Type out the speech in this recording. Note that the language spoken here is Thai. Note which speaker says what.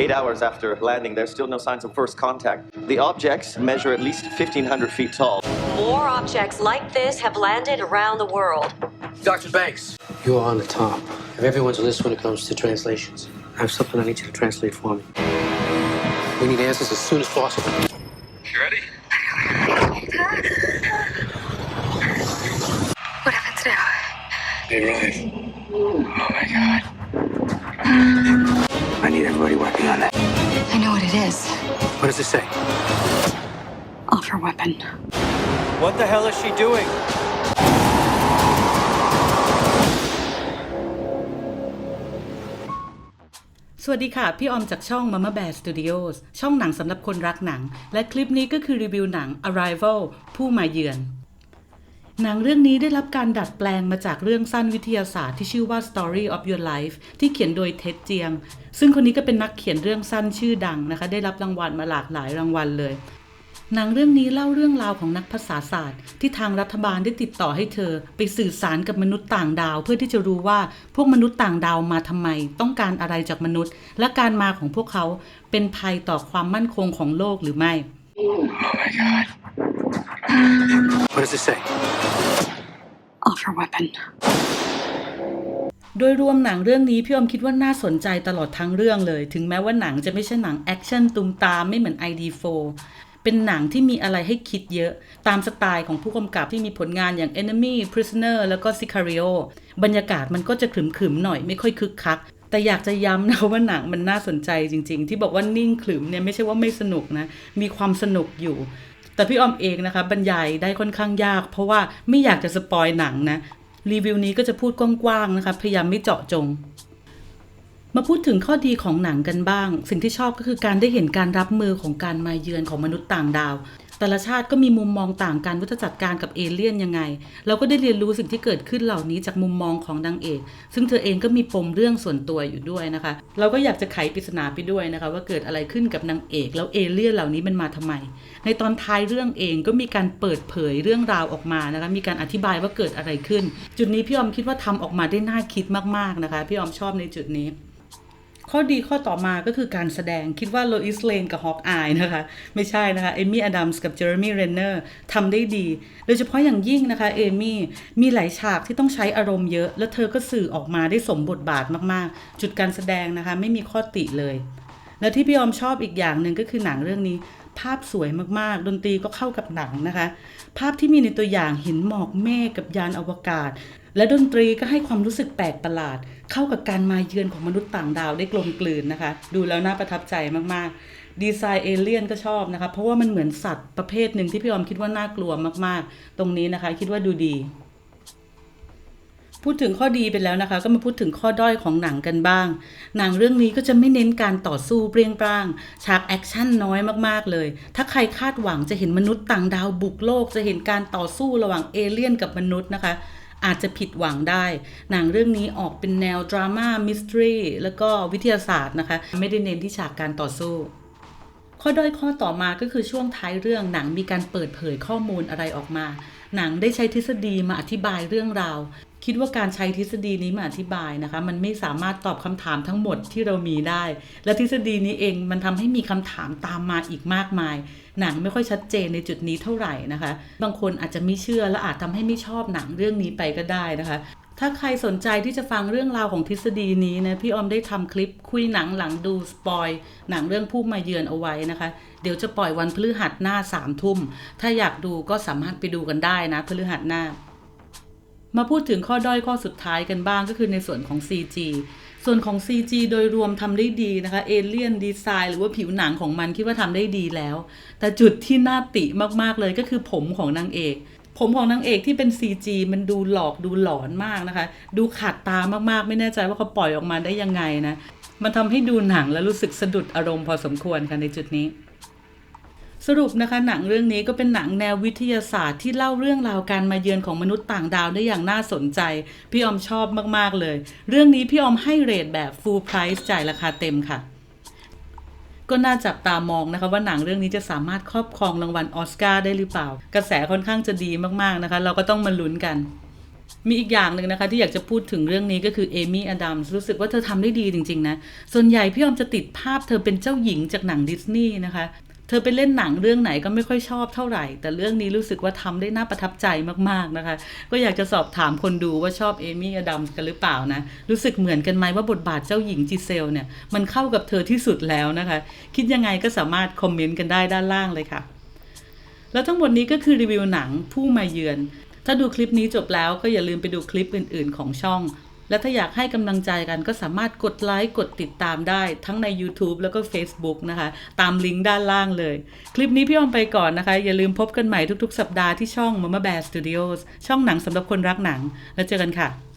Speaker 1: Eight hours after landing, there's still no signs of first contact. The objects measure at least 1,500 feet tall.
Speaker 2: More objects like this have landed around the world.
Speaker 3: Dr. Banks.
Speaker 4: You are on the top of everyone's list when it comes to translations. I have something I need you to translate for me. We need answers as soon as possible.
Speaker 3: You ready?
Speaker 5: What happens now?
Speaker 3: They rise. Oh my god.
Speaker 5: Is.
Speaker 4: What does it say?
Speaker 5: Offer weapon.
Speaker 6: What the hell is she doing?
Speaker 7: สวัสดีค่ะ พี่ออมจากช่อง Mama Bear Studios ช่องหนังสำหรับคนรักหนัง และคลิปนี้ก็คือรีวิวหนัง Arrival ผู้มาเยือน หนังเรื่องนี้ได้รับการดัดแปลงมาจากเรื่องสั้นวิทยาศาสตร์ที่ชื่อว่า Story of Your Life ที่เขียนโดยเท็ดเจียง ซึ่งคนนี้ก็เป็นนักเขียนเรื่องสั้นชื่อดังนะคะ ได้รับรางวัลมาหลากหลายรางวัลเลย หนังเรื่องนี้เล่าเรื่องราวของนักภาษาศาสตร์ ที่ทางรัฐบาลได้ติดต่อให้เธอ ไปสื่อสารกับมนุษย์ต่างดาว เพื่อที่จะรู้ว่าพวกมนุษย์ต่างดาวมาทำไม ต้องการอะไรจากมนุษย์ และการมาของพวกเขาเป็นภัยต่อความมั่นคงของโลกหรือไม่
Speaker 3: Oh my god.
Speaker 4: What does it say?
Speaker 5: Offer weapon.
Speaker 7: โดยรวมหนังเรื่องนี้พี่อมคิดว่าน่าสนใจตลอดทั้งเรื่องเลย ถึงแม้ว่าหนังจะไม่ใช่หนังแอคชั่นตุมตามไม่เหมือน ID4 เป็นหนังที่มีอะไรให้คิดเยอะ ตามสไตล์ของผู้กำกับที่มีผลงานอย่าง Enemy Prisoner แล้วก็ Sicario บรรยากาศมันก็จะขรึมๆหน่อยไม่ค่อยคึกคัก แต่อยากจะย้ำนะว่าหนังมันน่าสนใจจริง ๆ ที่บอกว่านิ่งขรึมเนี่ยไม่ใช่ว่าไม่สนุกนะ มีความสนุกอยู่ แต่พี่ออมเองนะคะบรรยายได้ค่อนข้างยาก เพราะว่าไม่อยากจะสปอยหนังนะ รีวิวนี้ก็จะพูดกว้างๆนะคะพยายามไม่เจาะจง มาพูดถึงข้อดีของหนังกันบ้าง สิ่งที่ชอบก็คือการได้เห็นการรับมือของการมาเยือนของมนุษย์ต่างดาว แต่ละชาติก็มีมุมมองต่างกันว่าจะจัดการกับเอเลี่ยนยังไง เราก็ได้เรียนรู้สิ่งที่เกิดขึ้นเหล่านี้จากมุมมองของนางเอก ซึ่งเธอเองก็มีปมเรื่องส่วนตัวอยู่ด้วยนะคะ เราก็อยากจะไขปริศนาไปด้วยนะคะ ว่าเกิดอะไรขึ้นกับนางเอก แล้วเอเลี่ยนเหล่านี้มันมาทำไม ในตอนท้ายเรื่องเองก็มีการเปิดเผยเรื่องราวออกมานะคะมีการอธิบายว่าเกิดอะไรขึ้น จุดนี้พี่ออมคิดว่าทำออกมาได้น่าคิดมากๆนะคะ พี่ออมชอบในจุดนี้ ข้อดีข้อต่อมาก็คือการแสดงคิดว่าโลอิสเลนกับฮอกอายนะคะ ไม่ใช่นะคะเอมี่อดัมส์กับเจอร์มี่เรนเนอร์ทำได้ดี โดยเฉพาะอย่างยิ่งนะคะเอมี่มีหลายฉากที่ต้องใช้อารมณ์เยอะ แล้วเธอก็สื่อออกมาได้สมบทบาทมากๆ จุดการแสดงนะคะไม่มีข้อติเลย แล้วที่พี่ออมชอบอีกอย่างหนึ่งก็คือหนังเรื่องนี้ภาพสวยมาก ๆ ดนตรีก็เข้ากับหนังนะคะ ภาพที่มีในตัวอย่างเห็นหมอกเมฆกับยานอวกาศ และดนตรีก็ให้ความรู้สึกแปลกประหลาด เข้ากับการมาเยือนของมนุษย์ต่างดาวได้กลมกลืนนะคะ ดูแล้วน่าประทับใจมากๆ ดีไซน์เอเลี่ยนก็ชอบนะคะ เพราะว่ามันเหมือนสัตว์ประเภทหนึ่งที่พี่ออมคิดว่าน่ากลัวมากๆ ตรงนี้นะคะ คิดว่าดูดี พูดถึงข้อดีไปแล้วนะคะ ก็มาพูดถึงข้อด้อยของหนังกันบ้าง หนังเรื่องนี้ก็จะไม่เน้นการต่อสู้เปรี้ยงปร้างฉากแอคชั่นน้อยมากๆเลย ถ้าใครคาดหวังจะเห็นมนุษย์ต่างดาวบุกโลก จะเห็นการต่อสู้ระหว่างเอเลี่ยนกับมนุษย์นะคะ อาจจะผิดหวังได้ หนังเรื่องนี้ออกเป็นแนวดราม่ามิสทรีแล้วก็วิทยาศาสตร์นะคะ ไม่ได้เน้นที่ฉากการต่อสู้ ข้อด้อยข้อต่อมาก็คือช่วงท้ายเรื่องหนังมีการเปิดเผยข้อมูลอะไรออกมา หนังได้ใช้ทฤษฎีมาอธิบายเรื่องราว คิดว่าการใช้ทฤษฎีนี้มาอธิบายนะคะ มันไม่สามารถตอบคำถามทั้งหมดที่เรามีได้ และทฤษฎีนี้เองมันทำให้มีคำถามตามมาอีกมากมาย หนังไม่ค่อยชัดเจนในจุดนี้เท่าไหร่นะคะ บางคนอาจจะไม่เชื่อและอาจทำให้ไม่ชอบหนังเรื่องนี้ไปก็ได้นะคะถ้าใครสนใจที่จะฟังเรื่องราวของทฤษฎีนี้นะพี่ออมได้ทำคลิปคุยหนังหลังดูสปอยหนังเรื่องผู้มาเยือนเอาไว้นะคะ เดี๋ยวจะปล่อยวันพฤหัสหน้าสามทุ่ม ถ้าอยากดูก็สามารถไปดูกันได้นะพฤหัสหน้า มาพูดถึงข้อด้อยข้อสุดท้ายกันบ้างก็คือในส่วนของ CG ส่วนของ CG โดยรวมทำได้ดีนะคะเอเลียนดีไซน์หรือว่าผิวหนังของมันคิดว่าทำได้ดีแล้ว แต่จุดที่น่าติมากๆเลยก็คือผมของนางเอก ผมของนางเอกที่เป็น CG มันดูหลอกดูหลอนมากนะคะ ดูขาดตามากๆ ไม่แน่ใจว่าเขาปล่อยออกมาได้ยังไงนะ มันทำให้ดูหนังแล้วรู้สึกสะดุดอารมณ์พอสมควรค่ะในจุดนี้ สรุปนะคะหนังเรื่องนี้ก็เป็นหนังแนววิทยาศาสตร์ที่เล่าเรื่องราวการมาเยือนของมนุษย์ต่างดาวได้อย่างน่าสนใจ พี่ออมชอบมากๆเลย เรื่องนี้พี่ออมให้เรทแบบ full price จ่ายราคาเต็มค่ะ ก็น่าจับตามองนะคะว่าหนังเรื่องนี้จะสามารถครอบครองรางวัลออสการ์ได้หรือเปล่า กระแสค่อนข้างจะดีมากๆนะคะ เราก็ต้องมาลุ้นกันมีอีกอย่างหนึ่งนะคะ ที่อยากจะพูดถึงเรื่องนี้ก็คือเอมี่อดัมส์รู้สึกว่าเธอทำได้ดีจริง ๆ นะ ส่วนใหญ่พี่ออมจะติดภาพเธอเป็นเจ้าหญิงจากหนังดิสนีย์นะคะ เธอไปเล่นหนังเรื่องไหนก็ไม่ค่อยชอบเท่าไหร่ แต่เรื่องนี้รู้สึกว่าทำได้น่าประทับใจมากๆนะคะ ก็อยากจะสอบถามคนดูว่าชอบเอมี่อดัมกันหรือเปล่านะ รู้สึกเหมือนกันไหมว่าบทบาทเจ้าหญิงจีเซลเนี่ย มันเข้ากับเธอที่สุดแล้วนะคะ คิดยังไงก็สามารถคอมเมนต์กันได้ด้านล่างเลยค่ะ แล้วทั้งหมดนี้ก็คือรีวิวหนังผู้มาเยือน ถ้าดูคลิปนี้จบแล้วก็อย่าลืมไปดูคลิปอื่น ๆ ของช่อง และถ้าอยากให้กำลังใจกันก็สามารถกดไลค์กดติดตามได้ทั้งใน YouTube แล้วก็ Facebook นะคะ ตามลิงก์ด้านล่างเลย คลิปนี้พี่ออมไปก่อนนะคะ อย่าลืมพบกันใหม่ทุกๆ สัปดาห์ที่ช่อง Mama Bear Studios ช่องหนังสำหรับคนรักหนัง แล้วเจอกันค่ะ